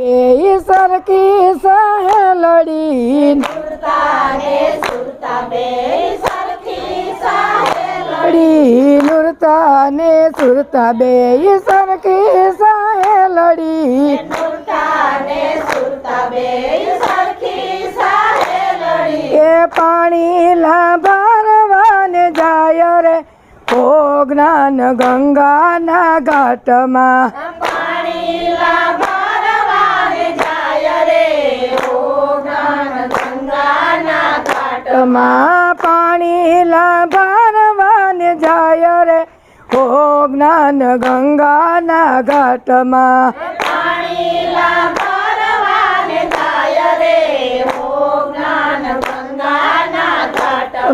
બે સરખી સહેલડી. લડી નુરતા ને સુરતા બે સરખી સહેલડી. એ પાણી લાભારવાને જાય રે ઓ જ્ઞાન ગંગાના ઘાટમાં. ઘાટમાં પાણી લાભારવાને જાય રે. હો જ્ઞાન ગંગાના ઘાટમાં.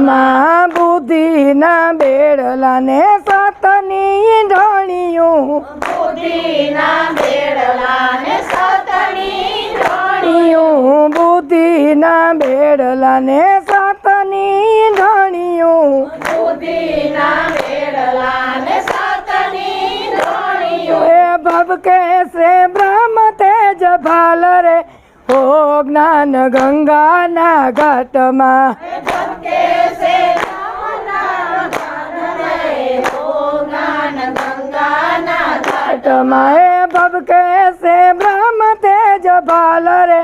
માં બુદ્ધિના બેડલાને સતની ઢોણિયું ઢોણિયું બુદ્ધિના બેડલાને कैसे ब्रह्म तेज भाल रे? हो ज्ञान गंगा ना घाटमा घटमाए बब कैसे ब्रह्म तेज भाल रे?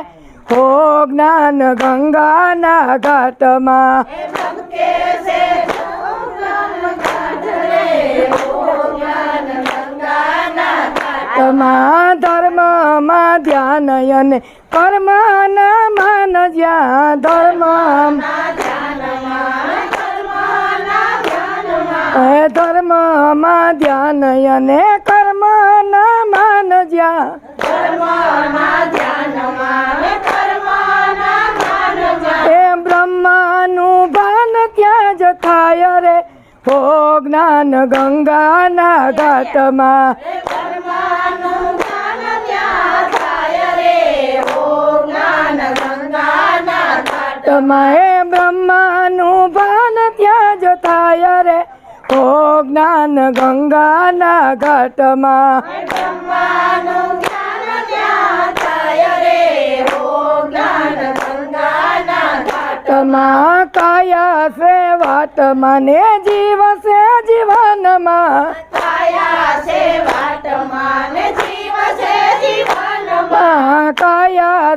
हो ज्ञान गंगा ना घाटमा તમા ધર્મમાં ધ્યાન અને કર્મના માન જ્યાં ધર્મ ધર્મમાં ધ્યાન અને કર્મના માન જ્યાં. એ બ્રહ્માનું ભાન ત્યાં જ થાય રે. હો જ્ઞાન ગંગાના ઘાટમાં. તમાએ બ્રહ્માનું ભાન ત્યાં જ થાય રે હો જ્ઞાન ગંગાના ઘાટમાં તમા કાયા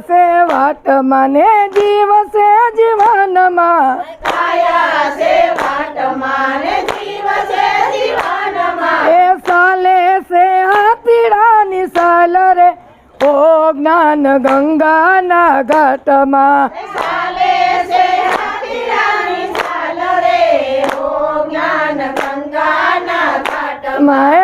સે વાટ મને જીવ સે જીવનમાં માં કાયા સે વાટ મને જીવ સે જીવનમાં એ સાલે સે હાથીડાની સાલ રે ઓ જ્ઞાન ગંગાના ઘાટમાં માએ સાલે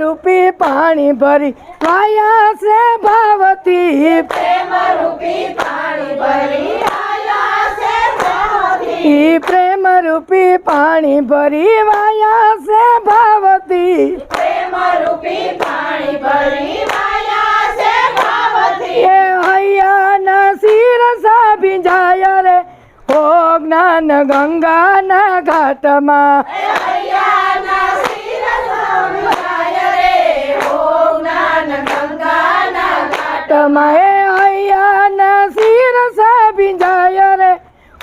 रूपी पानी भरी आया से भावती प्रेम रूपी पानी भरी माया से भावती। प्रेम रूपी पानी भरी माया से भावती प्रेम रूपी पानी भरी माया से भावती। ये हैया सिर सा भिजाया रे, ओ ज्ञान गंगा न घाट मा। સમયે અહીંયાના શિરસા ભીંજાય રે.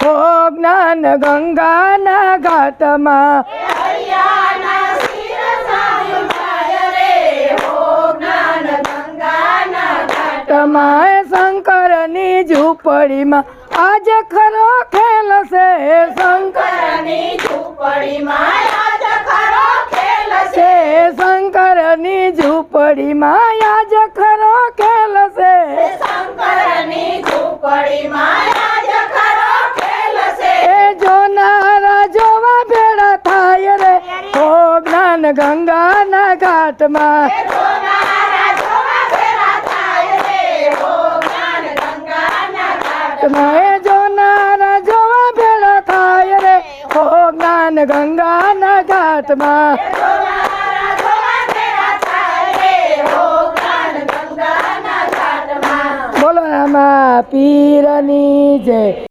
હો જ્ઞાન ગંગાના ઘાટમાં. તમારે શંકરની ઝૂંપડીમાં આજે ખરો ખેલ છે. ગંગાના ઘાટમાં ગંગા ના ઘાટમાં બોલો આમાં પીરની જય